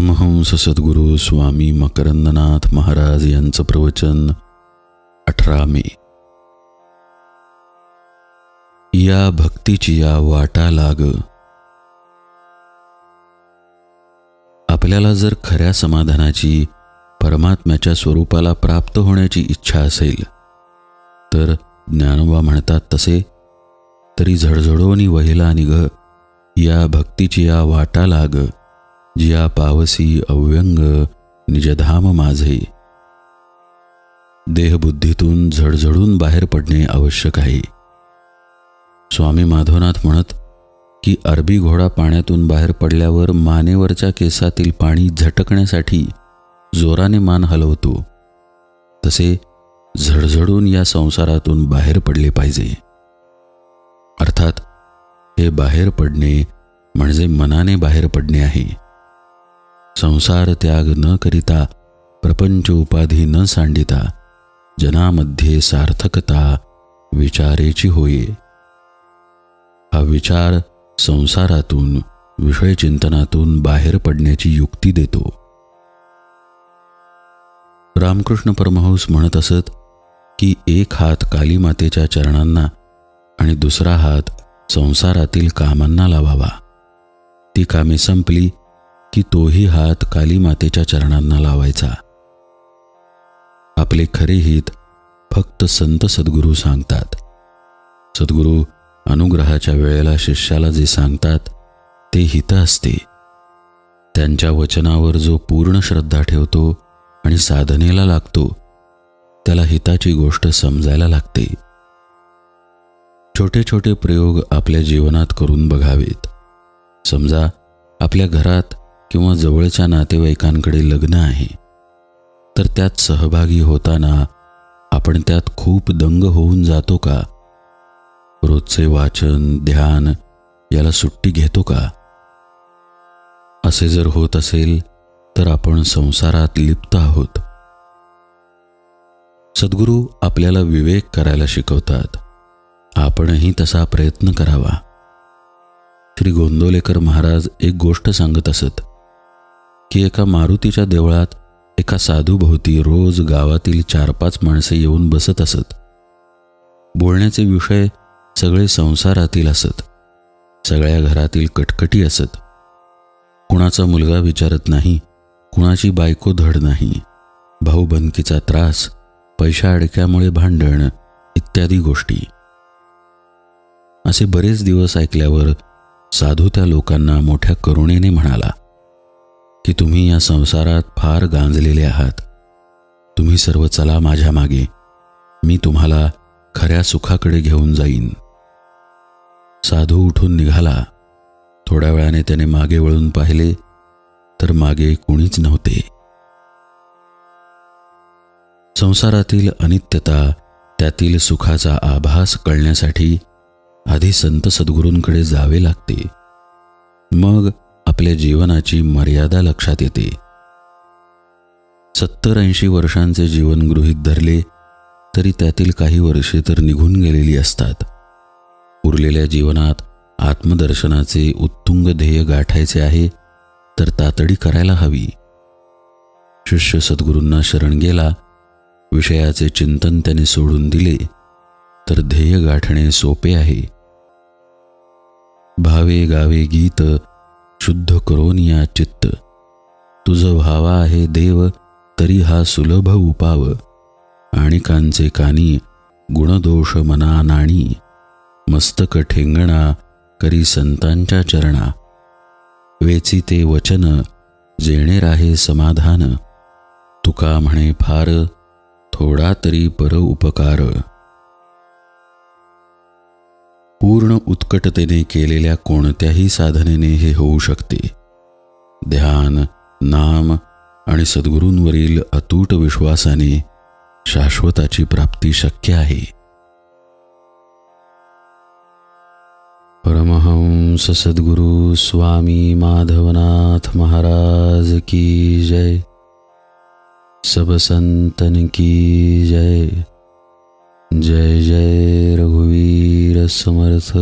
परमहंस सद्गुरू स्वामी मकरंदनाथ महाराज यांचं प्रवचन अठरा मे. या भक्तीची या वाटा लाग. आपल्याला जर खऱ्या समाधानाची परमात्म्याच्या स्वरूपाला प्राप्त होण्याची इच्छा असेल तर ज्ञानोबा म्हणतात तसे तरी झडझडोनी वहिला निघ या भक्तीची या वाटा लाग. जिया पावसी अव्यंग निजधाम माझे. देहबुद्धीतून झडझडून बाहेर पडणे आवश्यक आहे. स्वामी माधवनाथ म्हणत की अरबी घोडा पाण्यातून बाहेर पडल्यावर मानेवरच्या केसातील पाणी झटकण्यासाठी जोराने मान हलवतो. तसे झडझडून या संसारातून बाहेर पडले पाहिजे. अर्थात हे बाहेर पडणे म्हणजे मनाने बाहेर पडणे आहे. संसार त्याग न करिता प्रपंच उपाधी न सांडिता जनामध्ये सार्थकता विचारेची होये हा विचार संसारातून विषयचिंतनातून बाहेर पडण्याची युक्ती देतो. रामकृष्ण परमहंस म्हणत असत की एक हात कालीमातेच्या चरणांना आणि दुसरा हात संसारातील कामांना लावावा. ती कामे संपली की तोही हात काली मातेच्या चरणांना लावायचा. आपले खरे हित फक्त संत सद्गुरू सांगतात. सद्गुरू अनुग्रहाच्या वेळेला शिष्याला जे सांगतात ते हित असते. त्यांच्या वचनावर जो पूर्ण श्रद्धा ठेवतो आणि साधनेला लागतो त्याला हिताची गोष्ट समजायला लागते. छोटे छोटे प्रयोग आपल्या जीवनात करून बघावेत. समजा आपल्या घरात किंवा जवळच्या नातेवाईकांकडे लग्न आहे तर त्यात सहभागी होताना आपण त्यात खूप दंग होऊन जातो का? रोजचे वाचन ध्यान याला सुट्टी घेतो का? असे जर होत असेल तर आपण संसारात लिप्त आहोत. सद्गुरू आपल्याला विवेक करायला शिकवतात. आपणही तसा प्रयत्न करावा. श्री गोंदोलेकर महाराज एक गोष्ट सांगत असत की एका मारुतीच्या देवळात एका साधूभोवती रोज गावातील चार पाच माणसे येऊन बसत असत. बोलण्याचे विषय सगळे संसारातील असत. सगळ्या घरातील कटकटी असत. कुणाचा मुलगा विचारत नाही कुणाची बायको धड नाही भाऊबंदकीचा त्रास पैशा अडक्यामुळे भांडण इत्यादी गोष्टी. असे बरेच दिवस ऐकल्यावर साधू त्या लोकांना मोठ्या करुणेने म्हणाला की तुम्ही या संसारात फार गांजलेले आहात. तुम्ही सर्व चला माझ्या मागे. मी तुम्हाला खऱ्या सुखाकडे घेऊन जाईन. साधू उठून निघाला. थोड्या वेळाने त्याने मागे वळून पाहिले तर मागे कोणीच नव्हते. संसारातील अनित्यता त्यातील सुखाचा आभास कळण्यासाठी आधी संत सद्गुरूंकडे जावे लागते. मग आपल्या जीवनाची मर्यादा लक्षात येते. सत्तर ऐंशी वर्षांचे जीवन गृहीत धरले तरी त्यातील काही वर्षे तर निघून गेलेली असतात. उरलेल्या जीवनात आत्मदर्शनाचे उत्तुंग ध्येय गाठायचे आहे तर तातडी करायला हवी. शिष्य सद्गुरूंना शरण गेला विषयाचे चिंतन त्याने सोडून दिले तर ध्येय गाठणे सोपे आहे. भावे गावे गीत शुद्ध करून या चित्त. तुझ व्हावा आहे देव तरी हा सुलभ उपाव. आणि कांचे कानी गुणदोष मना नाणी. मस्तक ठेंगणा करी संतांच्या चरणा. वेची ते वचन जेणे राहे समाधान. तुका म्हणे फार थोडा तरी पर उपकार. पूर्ण उत्कटतेने केलेल्या कोणत्याही साधनेने हे होऊ शकते. ध्यान नाम आणि सद्गुरूंवरील अतूट विश्वासाने शाश्वताची प्राप्ती शक्य आहे. परमहंस सद्गुरु स्वामी माधवनाथ महाराज की जय. सब संतन की जय. जय जय रघुवीर समर्थ।